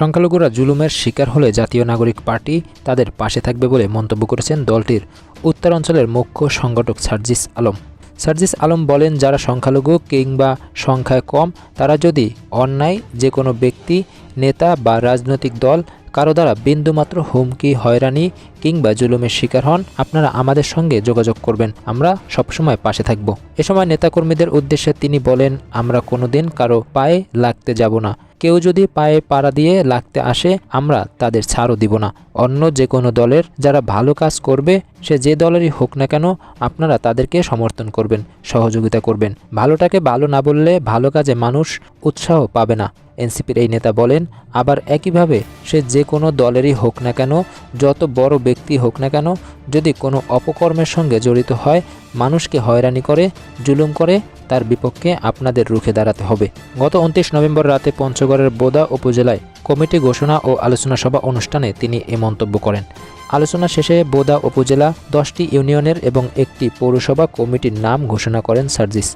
সংখ্যালঘুরা জুলুমের শিকার হলে জাতীয় নাগরিক পার্টি তাদের পাশে থাকবে বলে মন্তব্য করেছেন দলটির উত্তরাঞ্চলের মুখ্য সংগঠক সার্জিস আলম। সার্জিস আলম বলেন, যারা সংখ্যালঘু কিংবা সংখ্যায় কম, তারা যদি অন্যায় যে কোনো ব্যক্তি, নেতা বা রাজনৈতিক দল কারও দ্বারা বিন্দুমাত্র হুমকি, হয়রানি কিংবা জুলুমের শিকার হন, আপনারা আমাদের সঙ্গে যোগাযোগ করবেন। আমরা সবসময় পাশে থাকব। এ সময় নেতাকর্মীদের উদ্দেশ্যে তিনি বলেন, আমরা কোনোদিন কারও পায়ে লাগতে যাব না। কেউ যদি পায়ে পাড়া দিয়ে লাগতে আসে, আমরা তাদের ছাড়ও দিব না। অন্য যে কোনো দলের যারা ভালো কাজ করবে, সে যে দলেরই হোক না কেন, আপনারা তাদেরকে সমর্থন করবেন, সহযোগিতা করবেন। ভালোটাকে ভালো না বললে ভালো কাজে মানুষ উৎসাহ পাবে না। এনসিপির এই নেতা বলেন, আবার একইভাবে সে যে কোনো দলেরই হোক না কেন, যত বড় ব্যক্তি হোক না কেন, যদি কোনো অপকর্মের সঙ্গে জড়িত হয়, মানুষকে হয়রানি করে, জুলুম করে, তার বিপক্ষে আপনাদের রুখে দাঁড়াতে হবে। গত উনত্রিশ নভেম্বর রাতে পঞ্চগড়ের বোদা উপজেলায় কমিটি ঘোষণা ও আলোচনা সভা অনুষ্ঠানে তিনি এ মন্তব্য করেন। আলোচনা শেষে বোদা উপজেলা দশটি ইউনিয়নের এবং একটি পৌরসভা কমিটির নাম ঘোষণা করেন সার্জিস।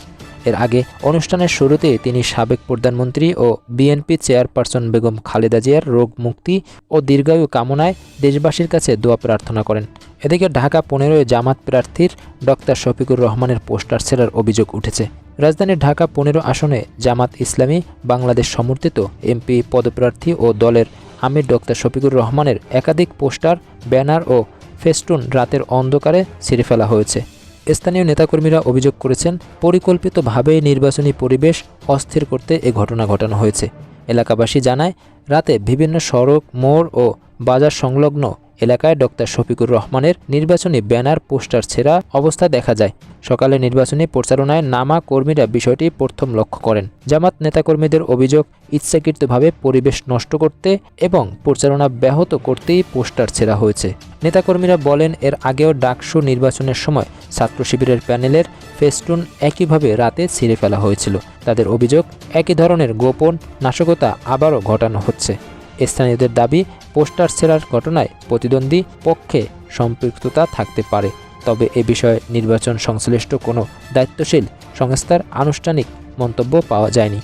এর আগে অনুষ্ঠানের শুরুতে তিনি সাবেক প্রধানমন্ত্রী ও বিএনপি চেয়ারপারসন বেগম খালেদা জিয়ার রোগ মুক্তি ও দীর্ঘায়ু কামনায় দেশবাসীর কাছে দোয়া প্রার্থনা করেন। এদিকে ঢাকা পনেরোয় জামাত প্রার্থীর ডক্টর শফিকুর রহমানের পোস্টার ছেড়ার অভিযোগ উঠেছে। রাজধানীর ঢাকা পনেরো আসনে জামাত ইসলামী, বাংলাদেশ সমর্থিত এমপি পদপ্রার্থী ও দলের আমির ডক্টর শফিকুর রহমানের একাধিক পোস্টার, ব্যানার ও ফেস্টুন রাতের অন্ধকারে ছিঁড়ে ফেলা হয়েছে। স্থানীয় নেতাকর্মীরা অভিযোগ করেছেন, পরিকল্পিতভাবে নির্বাচনী পরিবেশ অস্থির করতে এ ঘটনা ঘটানো হয়েছে। এলাকাবাসী জানায়, রাতে বিভিন্ন সড়ক, মোড় ও বাজার সংলগ্ন এলাকায় ডক্টর শফিকুর রহমানের নির্বাচনী ব্যানার, পোস্টার ছেঁড়া অবস্থা দেখা যায়। সকালে নির্বাচনী প্রচারণায় নামা কর্মীরা বিষয়টি প্রথম লক্ষ্য করেন। জামাত নেতাকর্মীদের অভিযোগ, ইচ্ছাকৃতভাবে পরিবেশ নষ্ট করতে এবং প্রচারণা ব্যাহত করতেই পোস্টার ছেঁড়া হয়েছে। নেতাকর্মীরা বলেন, এর আগেও ডাকসু নির্বাচনের সময় ছাত্র শিবিরের প্যানেলের ফেস্টুন একইভাবে রাতে ছিঁড়ে ফেলা হয়েছিল। তাদের অভিযোগ, একই ধরনের গোপন নাশকতা আবারও ঘটানো হচ্ছে। স্থানীয়দের দাবি, পোস্টার ছেঁড়ার ঘটনায় প্রতিদ্বন্দ্বী পক্ষে সম্পৃক্ততা থাকতে পারে। তবে এ বিষয়ে নির্বাচন সংশ্লিষ্ট কোনো দায়িত্বশীল সংস্থার আনুষ্ঠানিক মন্তব্য পাওয়া যায়নি।